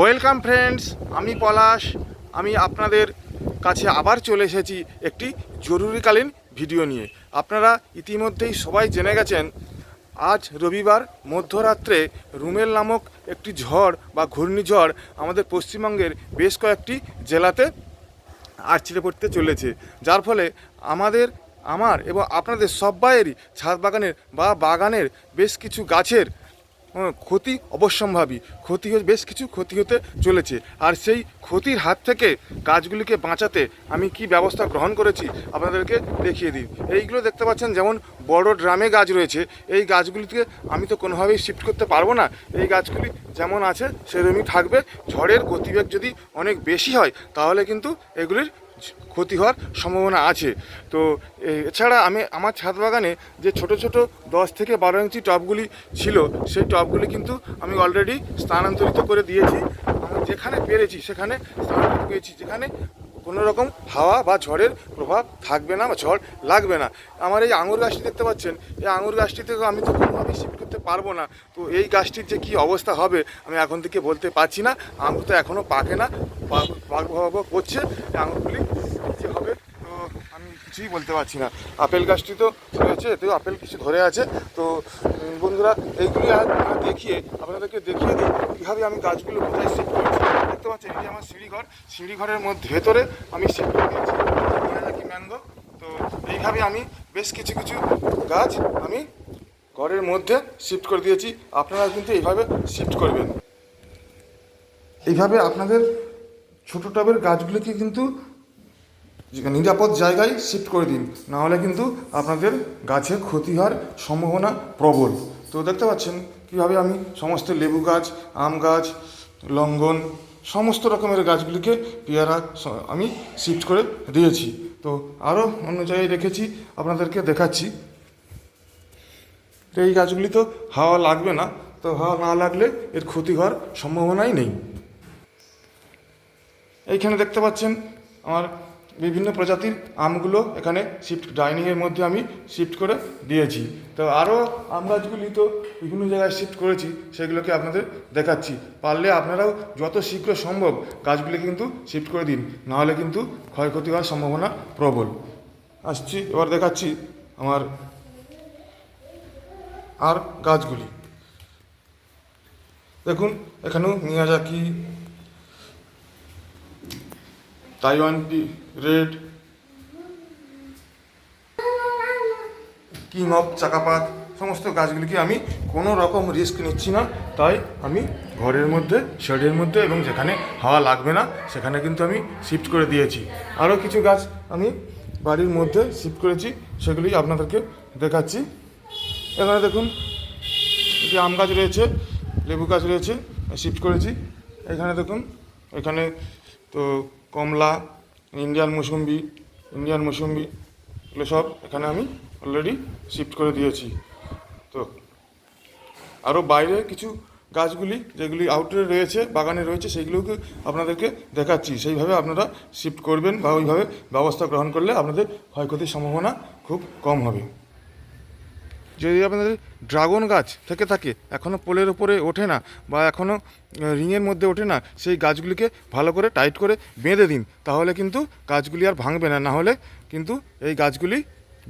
Welcome friends আমি পলাশ। আমি আপনাদের কাছে আবার চলে এসেছি একটি জরুরিকালীন ভিডিও নিয়ে। আপনারা ইতিমধ্যেই সবাই জেনে গেছেন, আজ রবিবার মধ্যরাত্রে রুমেল নামক একটি ঝড় বা ঘূর্ণিঝড় আমাদের পশ্চিমবঙ্গের বেশ কয়েকটি জেলাতে আছড়ে পড়তে চলেছে। যার ফলে আমাদের, আমার এবং আপনাদের সবাইয়েরই ছাদ বাগানের বা বাগানের বেশ কিছু গাছের ক্ষতি অবশ্যম্ভাবী। ক্ষতি বেশ কিছু ক্ষতি হতে চলেছে। আর সেই ক্ষতির হাত থেকে গাছগুলিকে বাঁচাতে আমি কি ব্যবস্থা গ্রহণ করেছি আপনাদেরকে দেখিয়ে দিই। এইগুলো দেখতে পাচ্ছেন, যেমন বড় ড্রামে গাছ রয়েছে। এই গাছগুলিকে আমি তো কোনোভাবেই শিফট করতে পারব না। এই গাছগুলি যেমন আছে, সেরকমই থাকবে। ঝড়ের গতিবেগ যদি অনেক বেশি হয়, তাহলে কিন্তু এগুলির ক্ষতি হওয়ার সম্ভাবনা আছে। তো এছাড়া আমি, আমার ছাদ বাগানে যে ছোট ছোট দশ থেকে বারো ইঞ্চি টপগুলি ছিল, সেই টপগুলি কিন্তু আমি অলরেডি স্থানান্তরিত করে দিয়েছি। আমি যেখানে পেরেছি, সেখানে স্থানান্তরিত পেয়েছি যেখানে কোনো রকম হাওয়া বা ঝড়ের প্রভাব থাকবে না বা ঝড় লাগবে না। আমার এই আঙুর গাছটি দেখতে পাচ্ছেন? এই আঙুর গাছটি থেকে আমি তো কোনোভাবেই শিফট করতে পারব না। তো এই গাছটির যে কী অবস্থা হবে, আমি এখন থেকে বলতে পারছি না। আঙুর তো এখনও পাকে না পাক- করছে। আঙুরগুলি কী হবে, তো আমি কিছুই বলতে পারছি না। আপেল গাছটি তো রয়েছে এতেও আপেল কিছু ধরে আছে। তো বন্ধুরা, এইগুলি আর দেখিয়ে আপনাদেরকে দেখিয়ে দিই কীভাবে আমি গাছগুলো কোথায় শিফট করছি। দেখতে পাচ্ছেন এটি আমার সিঁড়িঘর, সিঁড়িঘরের মধ্যে, ভেতরে আমি দিয়েছি ম্যাঙ্গো তো এইভাবে আমি বেশ কিছু কিছু গাছ আমি ঘরের মধ্যে শিফট করে দিয়েছি। আপনারা কিন্তু এইভাবে শিফট করবেন। এইভাবে আপনাদের ছোটো টবের গাছগুলিকে কিন্তু নিরাপদ জায়গায় শিফট করে দিন। নাহলে কিন্তু আপনাদের গাছের ক্ষতি হওয়ার সম্ভাবনা প্রবল। তো দেখতে পাচ্ছেন কীভাবে আমি সমস্ত লেবু গাছ, আম গাছ লঙ্ঘন সমস্ত রকমের গাছগুলিকে পেয়ারা আমি শিফট করে দিয়েছি। তো আরও অন্য জায়গায় রেখেছি, আপনাদেরকে দেখাচ্ছি। এই গাছগুলি তো হাওয়া লাগবে না, তো হাওয়া না লাগলে এর ক্ষতি হওয়ার সম্ভাবনাই নেই। এইখানে দেখতে পাচ্ছেন আমার বিভিন্ন প্রজাতির আমগুলো এখানে শিফট ডাইনিংয়ের মধ্যে আমি শিফট করে দিয়েছি। তো আরও আম গাছগুলি তো বিভিন্ন জায়গায় শিফট করেছি, সেগুলোকে আপনাদের দেখাচ্ছি। পারলে আপনারাও যত শীঘ্র সম্ভব গাছগুলি কিন্তু শিফট করে দিন, নাহলে কিন্তু ক্ষয়ক্ষতি হওয়ার সম্ভাবনা প্রবল। আসছি, এবার দেখাচ্ছি আমার আর গাছগুলি। দেখুন, এখানেও Miyazaki Taiwan red. King of চাকাপাত, সমস্ত গাছগুলিকে আমি কোনো রকম রিস্ক নিচ্ছি না। তাই আমি ঘরের মধ্যে শেডের মধ্যে এবং যেখানে হাওয়া লাগবে না, সেখানে কিন্তু আমি শিফট করে দিয়েছি। আরও কিছু গাছ আমি বাড়ির মধ্যে শিফট করেছি, সেগুলি আপনাদেরকে দেখাচ্ছি। এখানে দেখুন, একটি আম গাছ রয়েছে, লেবু গাছ রয়েছে শিফট করেছি। এখানে দেখুন, এখানে তো কমলা, ইন্ডিয়ান মুসুম্বি ইন্ডিয়ান মুসুম্বি, এগুলো সব এখানে আমি অলরেডি শিফট করে দিয়েছি। তো আরও বাইরে কিছু গাছগুলি যেগুলি আউটডোরে রয়েছে, বাগানে রয়েছে, সেইগুলোকে আপনাদেরকে দেখাচ্ছি। সেইভাবে আপনারা শিফট করবেন বা ওইভাবে ব্যবস্থা গ্রহণ করলে আপনাদের ক্ষয়ক্ষতির সম্ভাবনা খুব কম হবে। যদি আপনাদের ড্রাগন গাছ থেকে থাকে এখনও পোলের ওপরে ওঠে না বা এখনও রিংয়ের মধ্যে ওঠে না, সেই গাছগুলিকে ভালো করে টাইট করে বেঁধে দিন। তাহলে কিন্তু গাছগুলি আর ভাঙবে না না হলে কিন্তু এই গাছগুলি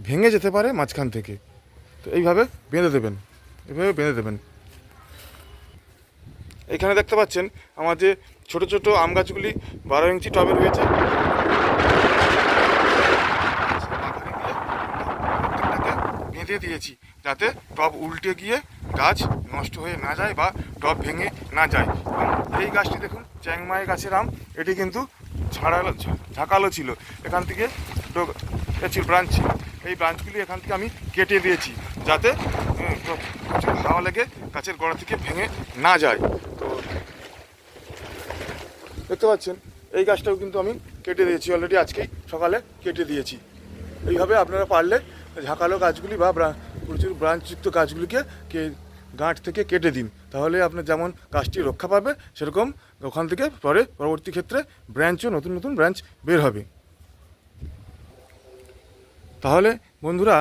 ভেঙে যেতে পারে মাঝখান থেকে। তো এইভাবে বেঁধে দেবেন, এইভাবে বেঁধে দেবেন। এখানে দেখতে পাচ্ছেন আমার যে ছোটো ছোটো আম গাছগুলি, বারো ইঞ্চি টবে রয়েছে। বেঁধে দিয়েছি। যাতে টব উল্টে গিয়ে গাছ নষ্ট হয়ে না যায় বা টব ভেঙে না যায়। এই গাছটি দেখুন, চ্যাংমাই গাছের আম, এটি কিন্তু ছাড়ালো ঝাঁকালো ছিল। এখান থেকে ছিল ব্রাঞ্চ ছিল। এই ব্রাঞ্চগুলি এখান থেকে আমি কেটে দিয়েছি যাতে হাওয়া লেগে গাছের গোড়া থেকে ভেঙে না যায়। তো দেখতে পাচ্ছেন, এই গাছটাও কিন্তু আমি কেটে দিয়েছি অলরেডি আজকেই সকালে কেটে দিয়েছি। এইভাবে আপনারা পারলে ঝাঁকালো গাছগুলি বা প্রচুর ব্রাঞ্চযুক্ত গাছগুলিকে কে গাঁট থেকে কেটে দিন। তাহলে আপনার যেমন গাছটি রক্ষা পাবে, সেরকম ওখান থেকে পরে পরবর্তী ক্ষেত্রে ব্রাঞ্চও নতুন নতুন ব্রাঞ্চ বের হবে। তাহলে বন্ধুরা,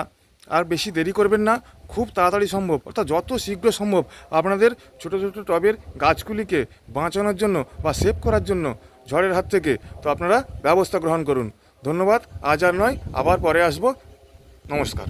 আর বেশি দেরি করবেন না, খুব তাড়াতাড়ি সম্ভব। অর্থাৎ যত শীঘ্র সম্ভব আপনাদের ছোট ছোট টবের গাছগুলিকে বাঁচানোর জন্য বা সেভ করার জন্য ঝড়ের হাত থেকে, তো আপনারা ব্যবস্থা গ্রহণ করুন। ধন্যবাদ, আজ আর নয়, আবার পরে আসব। নমস্কার।